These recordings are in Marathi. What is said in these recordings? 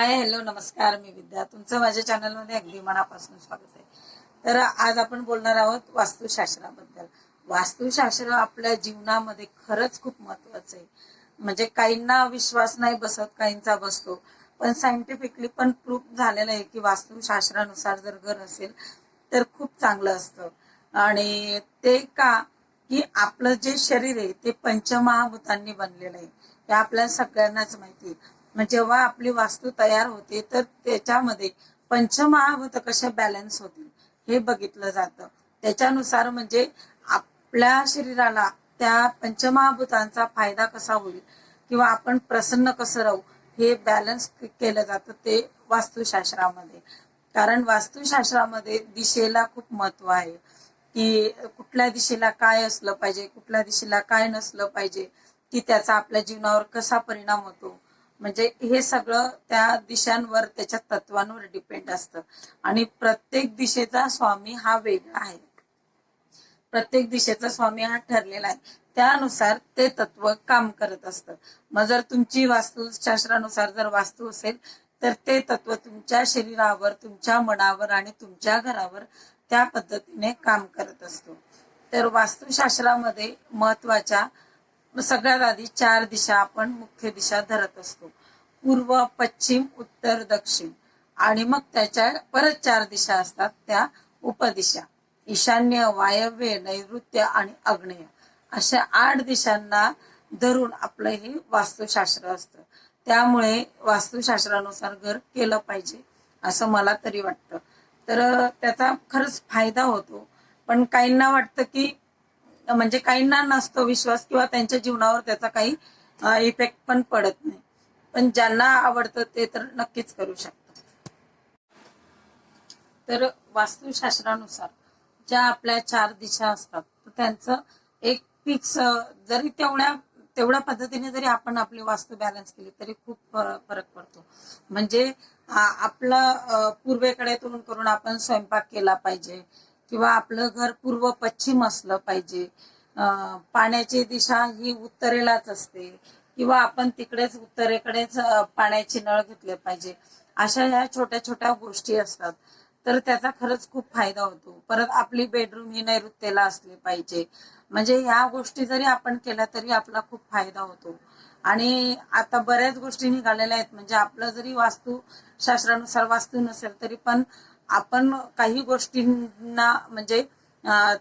हाय हॅलो नमस्कार मी विद्या. तुमचं माझ्या चॅनलमध्ये अगदी मनापासून स्वागत आहे. तर आज आपण बोलणार आहोत वास्तुशास्त्राबद्दल. वास्तुशास्त्र आपल्या जीवनामध्ये खरंच खूप महत्वाचं आहे. म्हणजे काहींना विश्वास नाही बसत काहींचा बसतो. पण सायंटिफिकली पण प्रूफ झालेलं आहे की वास्तुशास्त्रानुसार जर घर असेल तर खूप चांगलं असतं. आणि ते का की आपलं जे शरीर आहे ते पंचमहाभूतांनी बनलेलं आहे. हे आपल्या सगळ्यांनाच माहिती आहे. मग जेव्हा आपली वास्तू तयार होते तर त्याच्यामध्ये पंचमहाभूत कसे बॅलन्स होतील हे बघितलं जातं. त्याच्यानुसार म्हणजे आपल्या शरीराला त्या पंचमहाभूतांचा फायदा कसा होईल किंवा आपण प्रसन्न कसं राहू हे बॅलन्स केलं जातं ते वास्तुशास्त्रामध्ये. कारण वास्तुशास्त्रामध्ये दिशेला खूप महत्त्व आहे की कुठल्या दिशेला काय असलं पाहिजे कुठल्या दिशेला काय नसलं पाहिजे की त्याचा आपल्या जीवनावर कसा परिणाम होतो म्हणजे हे सगळं त्या दिशांवर त्याच्या तत्वांवर डिपेंड असतं. आणि प्रत्येक दिशेचा स्वामी हा वेगळा आहे. प्रत्येक दिशेचा स्वामी हा ठरलेला आहे. त्यानुसार ते तत्व काम करत असतं. मग जर तुमची वास्तुशास्त्रानुसार जर वास्तू असेल तर ते तत्व तुमच्या शरीरावर तुमच्या मनावर आणि तुमच्या घरावर त्या पद्धतीने काम करत असतो. तर वास्तुशास्त्रामध्ये महत्त्वाच्या सगळ्यात आधी चार दिशा आपण मुख्य दिशा धरत असतो. पूर्व पश्चिम उत्तर दक्षिण. आणि मग त्याच्या परत चार दिशा असतात त्या उपदिशा. ईशान्य वायव्य नैऋत्य आणि आग्नेय. अशा आठ दिशांना धरून आपलं हे वास्तुशास्त्र असतं. त्यामुळे वास्तुशास्त्रानुसार घर केलं पाहिजे असं मला तरी वाटतं. तर त्याचा खरंच फायदा होतो. पण काहींना वाटतं की म्हणजे काहींना नसतो विश्वास किंवा त्यांच्या जीवनावर त्याचा काही इफेक्ट पण पडत नाही. पण ज्यांना आवडतं ते तर नक्कीच करू शकतात. तर वास्तुशास्त्रानुसार ज्या आपल्या चार दिशा असतात तर त्यांचं एक फिक्स जरी तेवढ्या तेवढ्या पद्धतीने जरी आपण आपली वास्तू बॅलन्स केली तरी खूप फरक फरक पडतो. म्हणजे आपलं पूर्वेकडे तोंड करून आपण स्वयंपाक केला पाहिजे. किंवा आपलं घर पूर्व पश्चिम असलं पाहिजे. पाण्याची दिशा ही उत्तरेलाच असते. किंवा आपण तिकडेच उत्तरेकडेच पाण्याची नळ घेतले पाहिजे. अशा ह्या छोट्या छोट्या गोष्टी असतात. तर त्याचा खरंच खूप फायदा होतो. परत आपली बेडरूम ही नैऋत्येला असली पाहिजे. म्हणजे ह्या गोष्टी जरी आपण केल्या तरी आपला खूप फायदा होतो. आणि आता बऱ्याच गोष्टी निघालेल्या आहेत. म्हणजे आपलं जरी वास्तू शास्त्रानुसार वास्तू नसेल तरी पण आपण काही गोष्टींना म्हणजे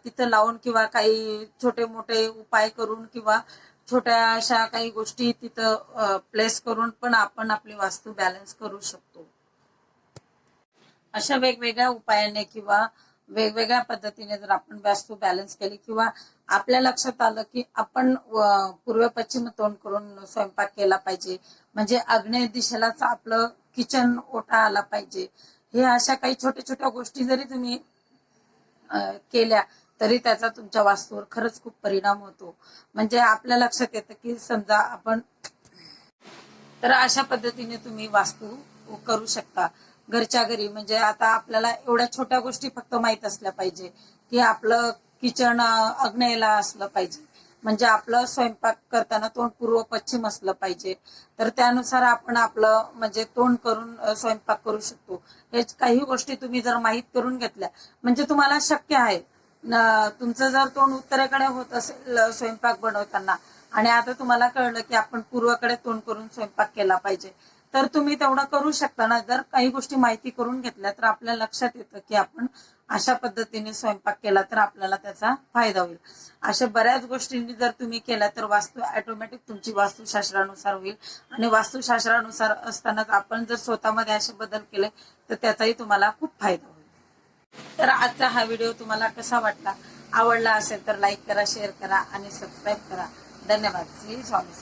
तिथं लावून किंवा काही छोटे मोठे उपाय करून किंवा छोट्या अशा काही गोष्टी तिथं प्लेस करून पण आपण आपली वास्तू बॅलन्स करू शकतो. अशा वेगवेगळ्या उपायाने किंवा वेगवेगळ्या पद्धतीने जर आपण वास्तू बॅलन्स केली किंवा आपल्या लक्षात आलं की आपण पूर्व पश्चिम तोंड करून स्वयंपाक केला पाहिजे. म्हणजे आग्नेय दिशेलाच आपलं किचन ओटा आला पाहिजे. हे अशा काही छोट्या छोट्या गोष्टी जरी तुम्ही केल्या तरी त्याचा तुमच्या वास्तूवर खरंच खूप परिणाम होतो. म्हणजे आपल्या लक्षात येतं की समजा आपण तर अशा पद्धतीने तुम्ही वास्तू करू शकता. घरच्या घरी. म्हणजे आता आपल्याला एवढ्या छोट्या गोष्टी फक्त माहीत असल्या पाहिजे की आपलं किचन अग्नेयला असलं पाहिजे. म्हणजे आपलं स्वयंपाक करताना तोंड पूर्व पश्चिम असलं पाहिजे. तर त्यानुसार आपण आपलं म्हणजे तोंड करून स्वयंपाक करू शकतो. हे काही गोष्टी तुम्ही जर माहीत करून घेतल्या म्हणजे तुम्हाला शक्य आहे. तुमचं जर तोंड उत्तरेकडे होत असेल स्वयंपाक बनवताना आणि आता तुम्हाला कळलं की आपण पूर्वकडे तोंड करून स्वयंपाक केला पाहिजे. तर तुम्ही तेवढं करू शकता ना. जर काही गोष्टी माहिती करून घेतल्या तर आपल्या लक्षात येतं की आपण अशा पद्धतीने स्वयंपाक केला तर आपल्याला त्याचा फायदा होईल. अशा बऱ्याच गोष्टींनी जर तुम्ही केल्या तर वास्तू ऑटोमॅटिक तुमची वास्तुशास्त्रानुसार होईल. आणि वास्तुशास्त्रानुसार असतानाच आपण जर स्वतःमध्ये असे बदल केले तर त्याचाही तुम्हाला खूप फायदा होईल. तर आजचा हा व्हिडिओ तुम्हाला कसा वाटला? आवडला असेल तर लाईक करा शेअर करा आणि सबस्क्राईब करा. धन्यवाद. श्री स्वामी